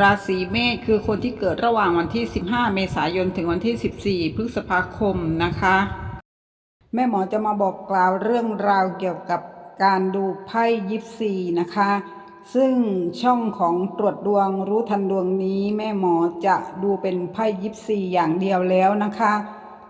ราศีเมษคือคนที่เกิดระหว่างวันที่ 15 เมษายนถึงวันที่ 14 พฤษภาคมนะคะ แม่หมอจะมาบอกกล่าวเรื่องราวเกี่ยวกับการดูไพ่ยิปซีนะคะ ซึ่งช่องของตรวจดวงรู้ทันดวงนี้ แม่หมอจะดูเป็นไพ่ยิปซีอย่างเดียวแล้วนะคะ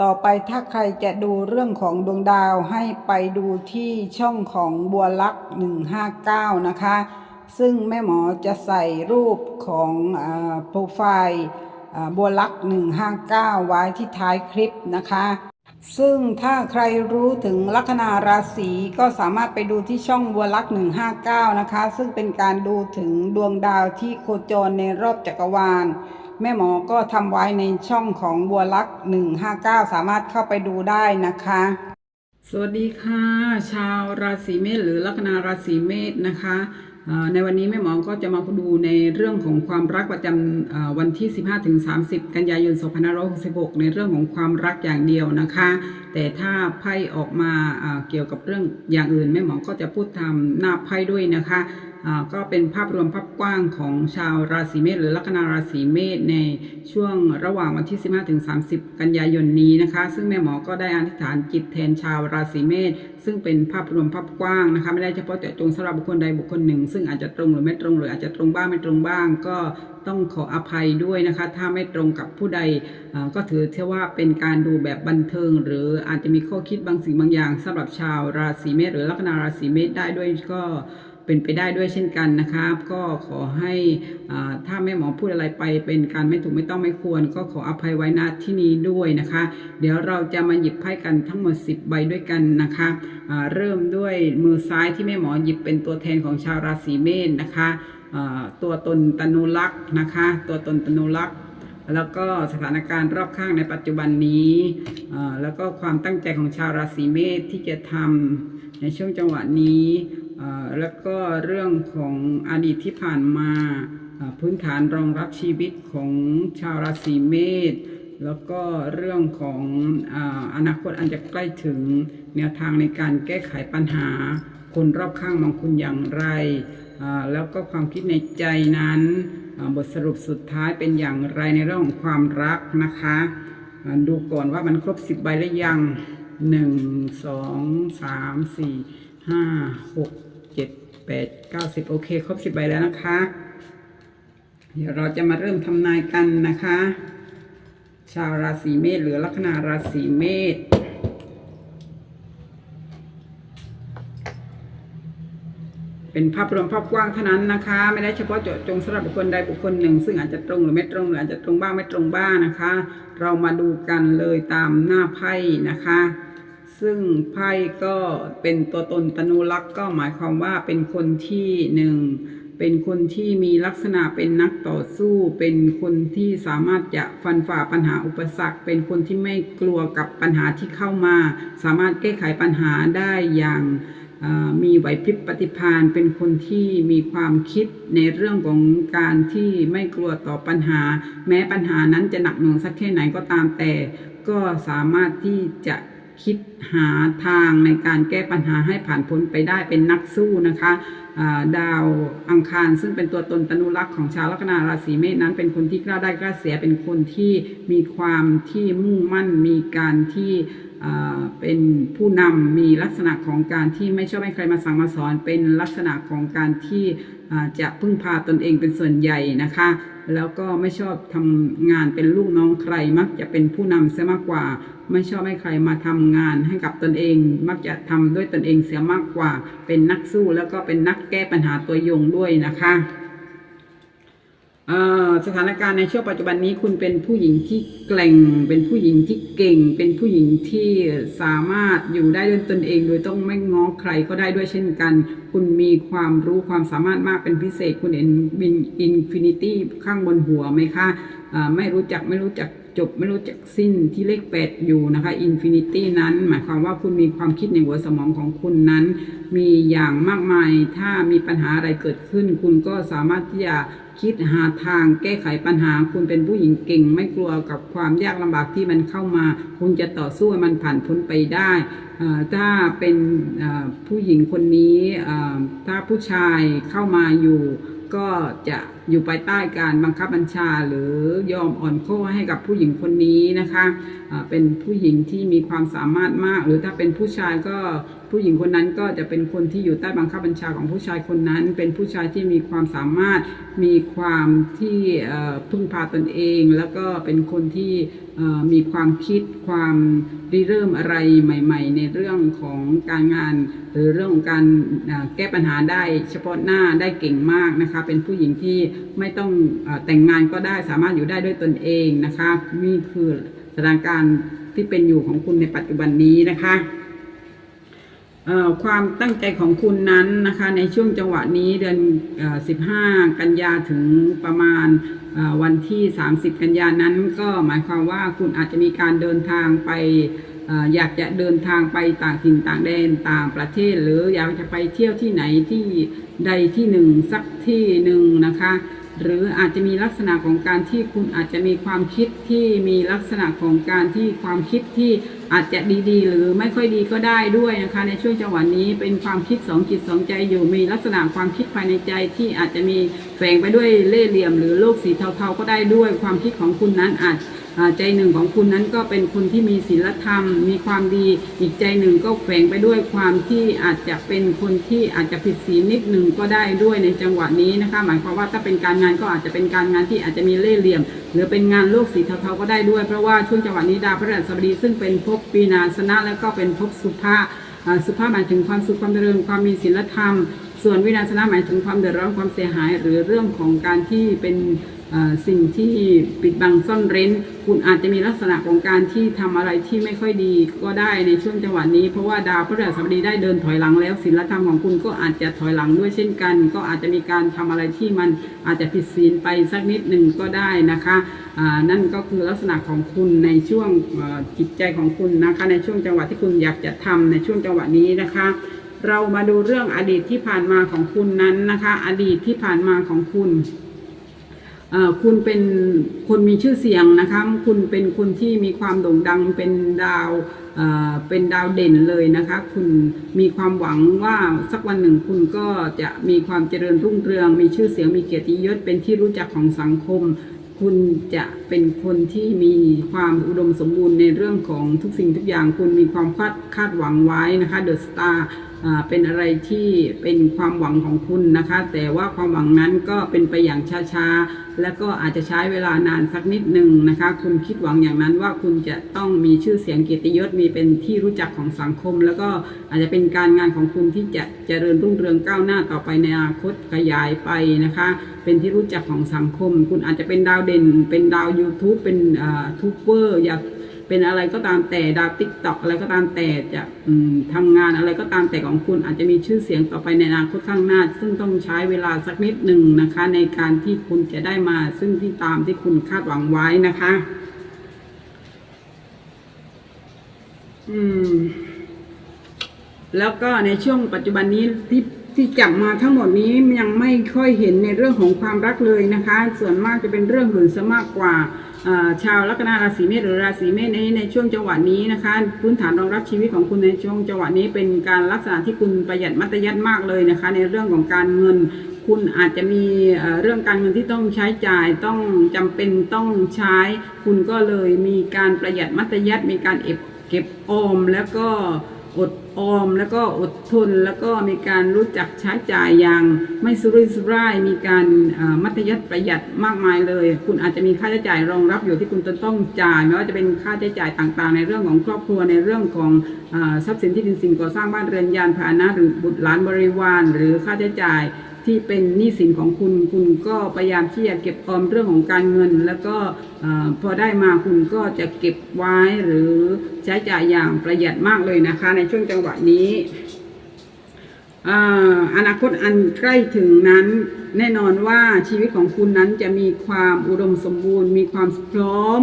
ต่อไปถ้าใครจะดูเรื่องของดวงดาวให้ไปดูที่ช่องของบัวลักษ์159 นะคะ ซึ่งแม่หมอจะใส่รูปของอโปรไฟล์บัวลักษณ์159ไว้ที่ท้ายคลิปนะคะ ซึ่งถ้าใครรู้ถึงลัคนาราศีก็สามารถไปดูที่ช่องบัวลักษณ์159นะคะ ซึ่งเป็นการดูถึงดวงดาวที่โคจรในรอบจักรวาล แม่หมอก็ทำไว้ในช่องของบัวลักษณ์159สามารถเข้าไปดูได้นะคะสวัสดีค่ะ ชาวราศีเมษหรือลัคนาราศีเมษนะคะ ในวันนี้แม่หมอก็จะมาดูในเรื่องของความรักประจำวันที่ 15-30 กันยายน 2566 ในเรื่องของความรักอย่างเดียวนะคะ แต่ถ้าไพ่ออกมาเกี่ยวกับเรื่องอย่างอื่นแม่หมอก็จะพูดทำหน้าไพ่ด้วยนะคะ ก็เป็นภาพรวมภาพกว้างของชาวราศีเมษหรือลัคนาราศีเมษในช่วงระหว่างวันที่ 15ถึง30 กันยายนนี้นะคะ ซึ่งแม่หมอก็ได้อธิษฐานจิตแทนชาวราศีเมษซึ่งเป็นภาพรวมภาพกว้างนะคะไม่ได้เฉพาะเจาะจงสำหรับบุคคลใดบุคคลหนึ่ง ซึ่งอาจจะตรงหรือไม่ตรงหรืออาจจะตรงบ้างไม่ตรงบ้าง ก็ต้องขออภัยด้วยนะคะ ถ้าไม่ตรงกับผู้ใดก็ถือเท่ว่าเป็นการดูแบบบันเทิง หรืออาจจะมีข้อคิดบางสิ่งบางอย่างสำหรับชาวราศีเมษหรือลัคนาราศีเมษได้ด้วยก็ เป็นไปได้ด้วยเช่นกันนะคะก็ขอให้อ่าถ้าแม่หมอพูดอะไรไปเป็นการไม่ถูกไม่ต้องไม่ควร ก็ขออภัยไว้ณที่นี้ด้วยนะคะ เดี๋ยวเราจะมาหยิบไพ่กันทั้งหมด 10 ใบด้วยกันนะคะเริ่มด้วยมือซ้ายที่แม่หมอหยิบเป็นตัวแทนของชาวราศีเมษนะคะตัวตนตนุรักษ์นะคะ ตัวตนตนุรักษ์แล้วก็สถานการณ์รอบข้างในปัจจุบันนี้ แล้วก็ความตั้งใจของชาวราศีเมษที่จะทำในช่วงจังหวะนี้ แล้วก็เรื่องของอดีตที่ผ่านมาพื้นฐานรองรับชีวิตของชาวราศีเมษแล้วก็เรื่องของอนาคตอันจะใกล้ถึงแนวทางในการแก้ไขปัญหา คนรอบข้างมองคุณอย่างไร แล้วก็ความคิดในใจนั้นบทสรุปสุดท้ายเป็นอย่างไรในเรื่องของความรักนะคะ ดูก่อนว่ามันครบสิบใบหรือยังหนึ่งสองสามสี่ห้าหก เจ็ดแปดเก้าสิบโอเค ครบสิบใบแล้วนะคะ เดี๋ยวเราจะมาเริ่มทำนายกันนะคะ ชาวราศีเมษหรือลัคนาราศีเมษเป็นภาพรวมภาพกว้างเท่านั้นนะคะ ไม่ได้เฉพาะเจาะจงสำหรับบุคคลใดบุคคลหนึ่ง ซึ่งอาจจะตรงหรือไม่ตรงหรืออาจจะตรงบ้างไม่ตรงบ้างนะคะ เรามาดูกันเลยตามหน้าไพ่นะคะ ซึ่งไพ่ก็เป็นตัวตนตนุลักษ์ก็หมายความว่าเป็นคนที่หนึ่งเป็นคนที่มีลักษณะเป็นนักต่อสู้ เป็นคนที่สามารถจะฟันฝ่าปัญหาอุปสรรค เป็นคนที่ไม่กลัวกับปัญหาที่เข้ามา สามารถแก้ไขปัญหาได้อย่างมีไหวพริบปฏิภาณเป็นคนที่มีความคิดในเรื่องของการที่ไม่กลัวต่อปัญหา แม้ปัญหานั้นจะหนักหน่วงสักแค่ไหนก็ตามแต่ ก็สามารถที่จะ คิดหาทางในการแก้ปัญหาให้ผ่านพ้นไปได้เป็นนักสู้นะคะดาวอังคารซึ่งเป็นตัวตนตนุรักษ์ของชาวลัคนาราศีเมษนั้น เป็นคนที่กล้าได้กล้าเสียเป็นคนที่มีความที่มุ่งมั่นมีการที่เป็นผู้นำมีลักษณะของการที่ไม่ชอบให้ใครมาสั่งมาสอน เป็นลักษณะของการที่จะพึ่งพาตนเองเป็นส่วนใหญ่นะคะ แล้วก็ไม่ชอบทำงานเป็นลูกน้องใคร มักจะเป็นผู้นำเสียมากกว่า ไม่ชอบให้ใครมาทำงานให้กับตนเอง มักจะทำด้วยตนเองเสียมากกว่า เป็นนักสู้แล้วก็เป็นนักแก้ปัญหาตัวยงด้วยนะคะ สถานการณ์ในช่วงปัจจุบันนี้คุณเป็นผู้หญิงที่แกร่ง เป็นผู้หญิงที่เก่ง เป็นผู้หญิงที่สามารถอยู่ได้ด้วยตนเอง โดยต้องไม่ง้อใครก็ได้ด้วยเช่นกัน คุณมีความรู้ความสามารถมากเป็นพิเศษ คุณเห็นบินอินฟินิตี้ข้างบนหัวไหมคะไม่รู้จักไม่รู้จักจบไม่รู้จักสิ้นที่เลขแปดอยู่นะคะอินฟินิตี้นั้น หมายความว่าคุณมีความคิดในหัวสมองของคุณนั้น มีอย่างมากมายถ้ามีปัญหาอะไรเกิดขึ้น คุณก็สามารถที่จะ คิดหาทางแก้ไขปัญหา คุณเป็นผู้หญิงเก่ง ไม่กลัวกับความยากลำบากที่มันเข้ามา คุณจะต่อสู้ให้มันผ่านพ้นไปได้ถ้าเป็นผู้หญิงคนนี้ถ้าผู้ชายเข้ามาอยู่ ก็จะอยู่ภายใต้การบังคับบัญชาหรือยอมอ่อนข้อให้กับผู้หญิงคนนี้นะคะอ่าเป็นผู้หญิงที่มีความสามารถมาก หรือถ้าเป็นผู้ชายก็ผู้หญิงคนนั้นก็จะเป็นคนที่อยู่ใต้บังคับบัญชาของผู้ชายคนนั้น เป็นผู้ชายที่มีความสามารถมีความที่พึ่งพาตนเอง แล้วก็เป็นคนที่มีความคิดความริเริ่มอะไรใหม่ ๆ ในเรื่องของการงาน หรือเรื่องของการแก้ปัญหาได้เฉพาะหน้าได้เก่งมากนะคะ เป็นผู้หญิงที่ไม่ต้องแต่งงานก็ได้สามารถอยู่ได้ด้วยตนเองนะคะนี่คือสถานการณ์ที่เป็นอยู่ของคุณในปัจจุบันนี้นะคะความตั้งใจของคุณนั้นนะคะในช่วงจังหวะนี้เดือน 15 กันยาถึงประมาณวันที่ 30 กันยานั้น ก็หมายความว่าคุณอาจจะมีการเดินทางไป อยากจะเดินทางไปต่างถิ่นต่างแดนต่างประเทศ หรืออยากจะไปเที่ยวที่ไหนที่ใดที่หนึ่งสักที่หนึ่งนะคะ หรืออาจจะมีลักษณะของการที่คุณอาจจะมีความคิดที่มีลักษณะของการที่ความคิดที่อาจจะดีๆ หรือไม่ค่อยดีก็ได้ด้วยนะคะ ในช่วงจังหวะนี้เป็นความคิดสองจิตสองใจอยู่มีลักษณะความคิดภายในใจที่อาจจะมีแฝงไปด้วยเล่ห์เหลี่ยม หรือโลกสีเทาๆก็ได้ด้วย ความคิดของคุณนั้นอาจ ใจหนึ่งของคุณนั้นก็เป็นคนที่มีศีลธรรม มีความดี อีกใจหนึ่งก็แฝงไปด้วยความที่อาจจะเป็นคนที่อาจจะผิดศีลนิดหนึ่งก็ได้ด้วยในจังหวะนี้นะคะ หมายความว่าถ้าเป็นการงานก็อาจจะเป็นการงานที่อาจจะมีเล่ห์เหลี่ยม หรือเป็นงานโลกสีเทาๆก็ได้ด้วย เพราะว่าช่วงจังหวะนี้ดาวพฤหัสบดีซึ่งเป็นภพปีนาสนะแล้วก็เป็นภพสุภาสุภาพหมายถึงความสุขความเจริญความมีศีลธรรม ส่วนวินาศนะหมายถึงความเดือดร้อนความเสียหาย หรือเรื่องของการที่เป็น สิ่งที่ปิดบังซ่อนเร้น คุณอาจจะมีลักษณะของการที่ทำอะไรที่ไม่ค่อยดีก็ได้ในช่วงจังหวะนี้ เพราะว่าดาวพฤหัสบดีได้เดินถอยหลังแล้วศีลธรรมของคุณก็อาจจะถอยหลังด้วยเช่นกัน ก็อาจจะมีการทำอะไรที่มันอาจจะผิดศีลไปสักนิดหนึ่งก็ได้นะคะนั่นก็คือลักษณะของคุณในช่วงจิตใจของคุณนะคะในช่วงจังหวะที่คุณอยากจะทำในช่วงจังหวะนี้นะคะเรามาดูเรื่องอดีตที่ผ่านมาของคุณนั้นนะคะ อดีตที่ผ่านมาของคุณ คุณเป็นคนมีชื่อเสียงนะคะ คุณเป็นคนที่มีความโด่งดังเป็นดาวเป็นดาวเด่นเลยนะคะ คุณมีความหวังว่าสักวันหนึ่งคุณก็จะมีความเจริญรุ่งเรือง มีชื่อเสียงมีเกียรติยศเป็นที่รู้จักของสังคม คุณจะเป็นคนที่มีความอุดมสมบูรณ์ในเรื่องของทุกสิ่งทุกอย่าง คุณมีความคาดคาดหวังไว้นะคะเดอะสตาร์ เป็นอะไรที่เป็นความหวังของคุณนะคะ แต่ว่าความหวังนั้นก็เป็นไปอย่างช้าๆ และก็อาจจะใช้เวลานานสักนิดหนึ่งนะคะ คุณคิดหวังอย่างนั้นว่าคุณจะต้องมีชื่อเสียงเกียรติยศมีเป็นที่รู้จักของสังคม แล้วก็อาจจะเป็นการงานของคุณที่จะเจริญรุ่งเรืองก้าวหน้าต่อไปในอนาคตขยายไปนะคะ เป็นที่รู้จักของสังคม คุณอาจจะเป็นดาวเด่น เป็นดาว YouTube เป็นทูบเบอร์อยาก เป็นอะไรก็ตามแต่ดาวติ๊กต็อกอะไรก็ตามแต่จะอืมทำงานอะไรก็ตามแต่ของคุณอาจจะมีชื่อเสียงต่อไปในอนาคตข้างหน้า ซึ่งต้องใช้เวลาสักนิดหนึ่งนะคะ ในการที่คุณจะได้มา ซึ่งที่ตามที่คุณคาดหวังไว้นะคะ อืม แล้วก็ในช่วงปัจจุบันนี้ที่ที่จับมาทั้งหมดนี้ยังไม่ค่อยเห็นในเรื่องของความรักเลยนะคะ ส่วนมากจะเป็นเรื่องอื่นซะมากกว่า ชาวลัคนาราศีเมษหรือราศีเมษในในช่วงจังหวะนี้นะคะ พื้นฐานรองรับชีวิตของคุณในช่วงจังหวะนี้เป็นการลักษณะที่คุณประหยัดมัธยัติมากเลยนะคะ ในเรื่องของการเงินคุณอาจจะมีเรื่องการเงินที่ต้องใช้จ่ายต้องจำเป็นต้องใช้ คุณก็เลยมีการประหยัดมัธยัติมีการเก็บเก็บออมแล้วก็อด ออมแล้วก็อดทนแล้วก็มีการรู้จักใช้จ่ายอย่างไม่สุรุ่ยสุร่ายมีการมัธยัติประหยัดมากมายเลย คุณอาจจะมีค่าใช้จ่ายรองรับอยู่ที่คุณจะต้องจ่ายไม่ว่าจะเป็นค่าใช้จ่ายต่างๆ ในเรื่องของครอบครัวในเรื่องของอทรัพย์สินที่ดินสิ่งก่อสร้างบ้านเรือนยานพาหนะหรือบุตรหลานบริวาร หรือค่าใช้จ่าย ที่เป็นหนี้สินของคุณคุณก็พยายามที่จะเก็บออมเรื่องของการเงิน แล้วก็พอได้มาคุณก็จะเก็บไว้หรือใช้จ่ายอย่างประหยัดมากเลยนะคะ ในช่วงจังหวะนี้ออนาคตอันใกล้ถึงนั้น แน่นอนว่าชีวิตของคุณนั้นจะมีความอุดมสมบูรณ์ มีความพร้อม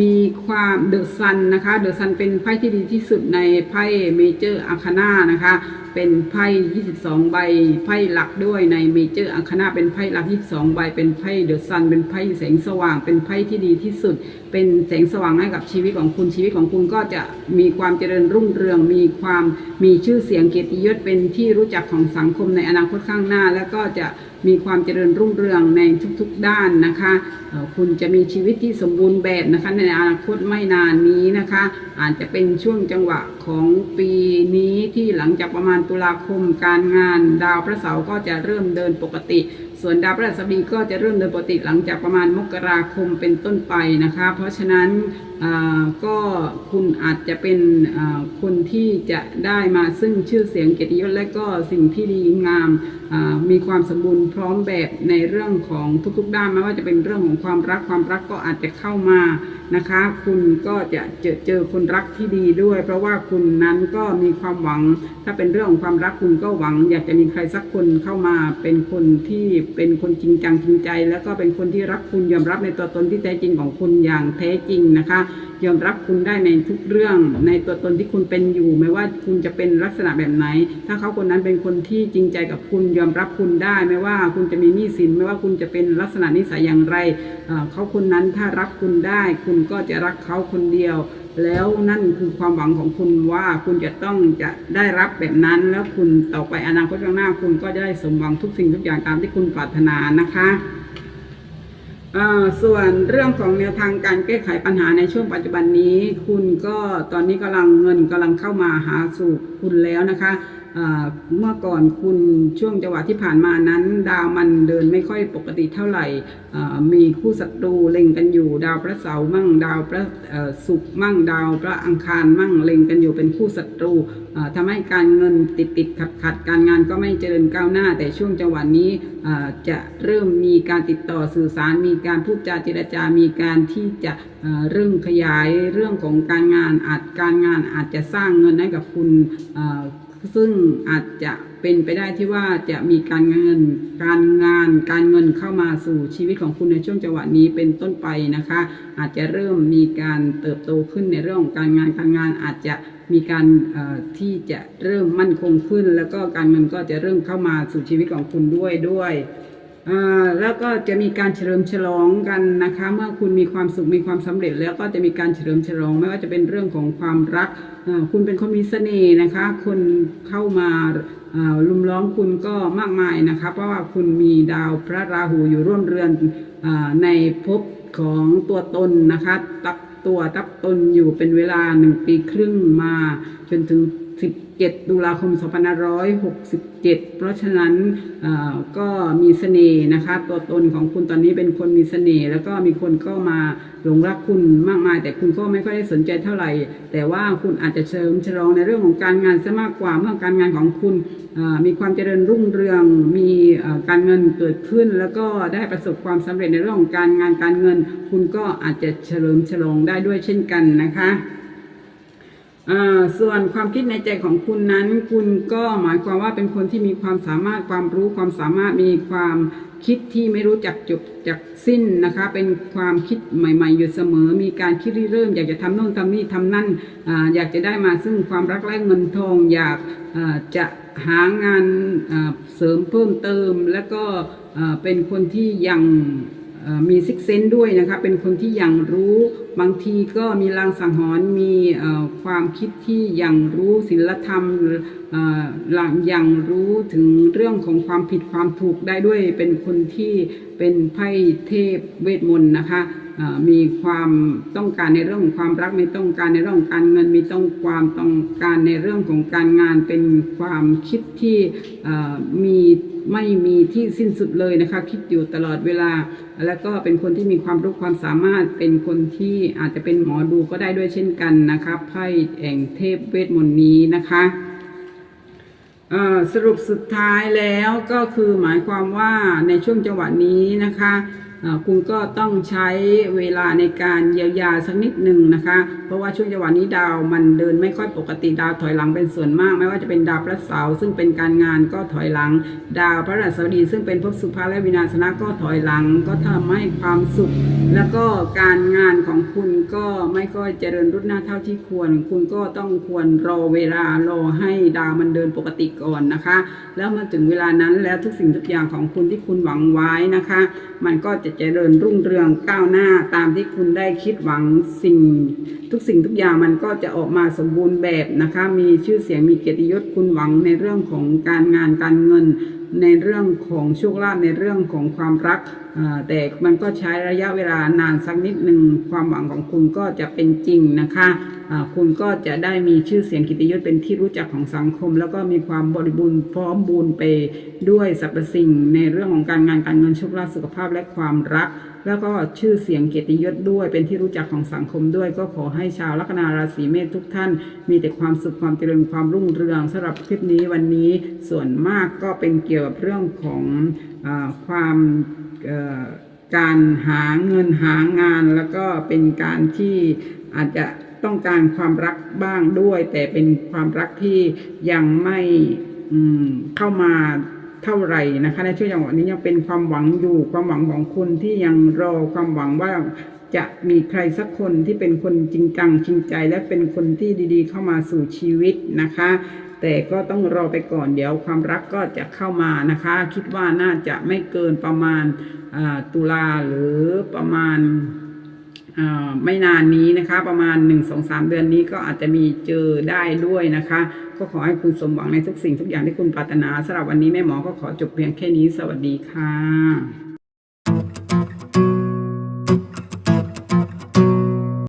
มีความเดอะซันนะคะเดอะซันเป็นไพ่ที่ดีที่สุดในไพ่เมเจอร์อาคานานะคะ เป็นไพ่ 22 ใบไพ่หลักด้วยในเมเจอร์อัคณาเป็นไพ่หลัก 22 ใบ เป็นไพ่เดอะซันเป็นไพ่แสงสว่าง เป็นไพ่ที่ดีที่สุด เป็นแสงสว่างให้กับชีวิตของคุณชีวิตของคุณก็จะมีความเจริญรุ่งเรือง มีความมีชื่อเสียงเกียรติยศเป็นที่รู้จักของสังคมในอนาคตข้างหน้า แล้วก็จะมีความเจริญรุ่งเรืองในทุกๆด้านนะคะคุณจะมีชีวิตที่สมบูรณ์แบบนะคะในอนาคตไม่นานนี้นะคะ อาจจะเป็นช่วงจังหวะของปีนี้ที่หลังจากประมาณตุลาคมการงาน ดาวพระเสาร์ก็จะเริ่มเดินปกติ ส่วนดาวพฤหัสบดีก็จะเริ่มเดินปกติหลังจากประมาณมกราคมเป็นต้นไปนะคะ เพราะฉะนั้นก็คุณอาจจะเป็นคนที่จะได้มาซึ่งชื่อเสียงเกียรติยศและก็สิ่งที่ดีงามมีความสมบูรณ์พร้อมแบบในเรื่องของทุกๆด้านไม่ว่าจะเป็นเรื่องของความรักความรักก็อาจจะเข้ามา นะคะ คุณก็จะเจอเจอคนรักที่ดีด้วย เพราะว่าคุณนั้นก็มีความหวัง ถ้าเป็นเรื่องของความรักคุณก็หวัง อยากจะมีใครสักคนเข้ามาเป็นคนที่เป็นคนจริงจังจริงใจ แล้วก็เป็นคนที่รักคุณยอมรับในตัวตนที่แท้จริงของคุณอย่างแท้จริงนะคะ ยอมรับคุณได้ในทุกเรื่อง ในตัวตนที่คุณเป็นอยู่ ไม่ว่าคุณจะเป็นลักษณะแบบไหน ถ้าเขาคนนั้นเป็นคนที่จริงใจกับคุณยอมรับคุณได้ ไม่ว่าคุณจะมีหนี้สิน ไม่ว่าคุณจะเป็นลักษณะนิสัยอย่างไรเขาคนนั้นถ้ารักคุณได้ คุณก็จะรักเขาคนเดียวแล้วนั่นคือความหวังของคุณว่าคุณจะต้องจะได้รับแบบนั้น แล้วคุณต่อไปอนาคตข้างหน้าคุณก็จะได้สมหวังทุกสิ่งทุกอย่างตามที่คุณปรารถนานะคะ ส่วนเรื่องของแนวทางการแก้ไขปัญหาในช่วงปัจจุบันนี้ คุณก็ตอนนี้กำลังเงินกำลังเข้ามาหาสู่คุณแล้วนะคะ เมื่อก่อนคุณช่วงจังหวะที่ผ่านมานั้น ดาวมันเดินไม่ค่อยปกติเท่าไหร่ มีคู่ศัตรูเล็งกันอยู่ ดาวพระเสาร์มั่ง ดาวพระศุกร์มั่ง ดาวพระอังคารมั่งเล็งกันอยู่เป็นคู่ศัตรูอ่าทำให้การเงินติดติดขัดขัดการงานก็ไม่เจริญก้าวหน้า แต่ช่วงจังหวะนี้จะเริ่มมีการติดต่อสื่อสาร มีการพูดจาเจรจา มีการที่จะเริ่มขยายเรื่องของการงานอาจการงานอาจจะสร้างเงินให้กับคุณ ซึ่งอาจจะเป็นไปได้ที่ว่าจะมีการเงิน การงาน การเงินเข้ามาสู่ชีวิตของคุณในช่วงจังหวะนี้เป็นต้นไปนะคะ อาจจะเริ่มมีการเติบโตขึ้นในเรื่องของการงานการงานอาจจะมีการที่จะเริ่มมั่นคงขึ้น แล้วก็การเงินก็จะเริ่มเข้ามาสู่ชีวิตของคุณด้วยด้วย แล้วก็จะมีการเฉลิมฉลองกันนะคะ เมื่อคุณมีความสุขมีความสำเร็จ แล้วก็จะมีการเฉลิมฉลองไม่ว่าจะเป็นเรื่องของความรัก คุณเป็นคนมีเสน่ห์นะคะ คนเข้ามาลุมล้อมคุณก็มากมายนะคะ เพราะว่าคุณมีดาวพระราหูอยู่ร่วมเรือนอในภพของตัวตนนะคะ ตับตัวตับตนอยู่เป็นเวลาหนึ่งปีครึ่งมาจนถึง 17ตุลาคม2567 เพราะฉะนั้นก็มีเสน่ห์นะคะ ตัวตนของคุณตอนนี้เป็นคนมีเสน่ห์แล้วก็มีคนก็มาหลงรักคุณมากมาย แต่คุณก็ไม่ค่อยได้สนใจเท่าไหร่ แต่ว่าคุณอาจจะเชิมฉลองในเรื่องของการงานซะมากกว่าเมื่อการงานของคุณมีความเจริญรุ่งเรือง มีการเงินเกิดขึ้น แล้วก็ได้ประสบความสำเร็จในเรื่องของการงานการเงิน คุณก็อาจจะเฉลิมฉลองได้ด้วยเช่นกันนะคะ ส่วนความคิดในใจของคุณนั้น คุณก็หมายความว่าเป็นคนที่มีความสามารถความรู้ความสามารถมีความคิดที่ไม่รู้จักจบจากสิ้นนะคะ เป็นความคิดใหม่ ๆ อยู่เสมอ มีการคิดริเริ่ม อยากจะทำโน่นทำนี่ทำนั่นออยากจะได้มาซึ่งความรักและเงินทอง อยากจะหางานเสริมเพิ่มเติม แล้วก็เป็นคนที่ยัง มีซิกเซนด้วยนะคะ เป็นคนที่ยังรู้ บางทีก็มีลางสังหรณ์มีความคิดที่ยังรู้ศีลธรรมเอ่อหลังยังรู้ถึงเรื่องของความผิดความถูกได้ด้วย เป็นคนที่เป็นไพ่เทพเวทมนต์นะคะมีความต้องการในเรื่องของความรักมีต้องการในเรื่องของการเงินมีต้องความต้องการในเรื่องของการงานเป็นความคิดที่มี ไม่มีที่สิ้นสุดเลยนะคะ คิดอยู่ตลอดเวลา แล้วก็เป็นคนที่มีความรู้ความสามารถ เป็นคนที่อาจจะเป็นหมอดูก็ได้ด้วยเช่นกันนะคะไพ่แห่งเทพเวทมนต์นี้นะคะสรุปสุดท้ายแล้วก็คือหมายความว่าในช่วงจังหวะนี้นะคะ คุณก็ต้องใช้เวลาในการเยียวยาสักนิดหนึ่งนะคะ เพราะว่าช่วงจังหวะนี้ดาวมันเดินไม่ค่อยปกติดาวถอยหลังเป็นส่วนมาก ไม่ว่าจะเป็นดาวพระเสาร์ซึ่งเป็นการงานก็ถอยหลัง ดาวพระราชดี ซึ่งเป็นภพสุภาและวินาศนะก็ถอยหลัง ก็ทำให้ความสุข แล้วก็การงานของคุณก็ไม่ค่อยเจริญรุ่หน้าเท่าที่ควร คุณก็ต้องควรรอเวลารอให้ดาวมันเดินปกติก่อนนะคะ แล้วมาถึงเวลานั้นแล้วทุกสิ่งทุกอย่างของคุณที่คุณหวังไว้นะคะ มันก็จะจะเจริญรุ่งเรืองก้าวหน้าตามที่คุณได้คิดหวังสิ่ง ทุกสิ่งทุกอย่างมันก็จะออกมาสมบูรณ์แบบนะคะ มีชื่อเสียงมีเกียรติยศคุณหวังในเรื่องของการงานการเงิน ในเรื่องของโชคลาภในเรื่องของความรักแต่มันก็ใช้ระยะเวลานานสักนิดหนึ่งความหวังของคุณก็จะเป็นจริงนะคะ คุณก็จะได้มีชื่อเสียงกิติยศเป็นที่รู้จักของสังคม แล้วก็มีความบริบูรณ์พร้อมบูรณ์ไปด้วยสรรพสิ่ง ในเรื่องของการงานการเงินโชคลาภสุขภาพและความรัก แล้วก็ชื่อเสียงเกียรติยศด้วย เป็นที่รู้จักของสังคมด้วย ก็ขอให้ชาวลัคนาราศีเมษทุกท่าน มีแต่ความสุขความเจริญความรุ่งเรืองสำหรับคลิปนี้วันนี้ส่วนมากก็เป็นเกี่ยวกับเรื่องของอความการหาเงินหางาน แล้วก็เป็นการที่อาจจะ ต้องการความรักบ้างด้วย แต่เป็นความรักที่ยังไม่เข้ามาเท่าไหร่นะคะ ในช่วงจังหวะนี้ยังเป็นความหวังอยู่ความหวังของคุณที่ยังรอความหวังว่าจะมีใครสักคนที่เป็นคนจริงจังจริงใจ และเป็นคนที่ดีๆ เข้ามาสู่ชีวิตนะคะ แต่ก็ต้องรอไปก่อนเดี๋ยวความรักก็จะเข้ามานะคะ คิดว่าน่าจะไม่เกินประมาณตุลาหรือประมาณ ไม่นานนี้นะคะ ประมาณ 1-2-3 เดือนนี้ก็อาจจะมีเจอได้ด้วยนะคะ ก็ขอให้คุณสมหวังในทุกสิ่งทุกอย่างที่คุณปรารถนาสำหรับวันนี้แม่หมอก็ขอจบเพียงแค่นี้สวัสดีค่ะ